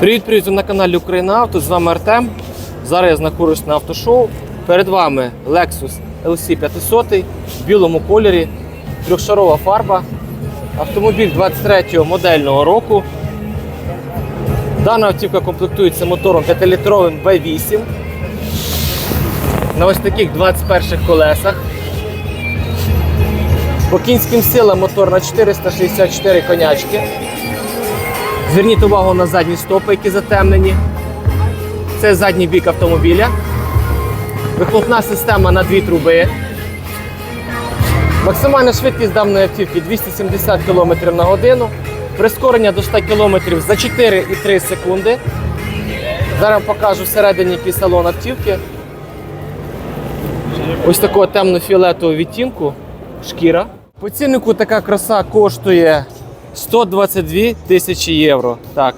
Привіт, привіт! На каналі Україна Авто. З вами Артем. Зараз я знаходжусь на автошоу. Перед вами Lexus LC 500 в білому кольорі, трьохшарова фарба. Автомобіль 23-го модельного року. Дана автівка комплектується мотором 5-літровим V8 на ось таких 21 колесах. По кінським силам мотор на 464 конячки. Зверніть увагу на задні стопи, які затемнені. Це задній бік автомобіля. Вихлопна система на дві труби. Максимальна швидкість даної автівки 270 км на годину. Прискорення до 100 км за 4,3 секунди. Зараз покажу всередині який салон автівки. Ось такого темно-фіолетового відтінку шкіра. По ціннику така краса коштує 122 тисячі євро. Так.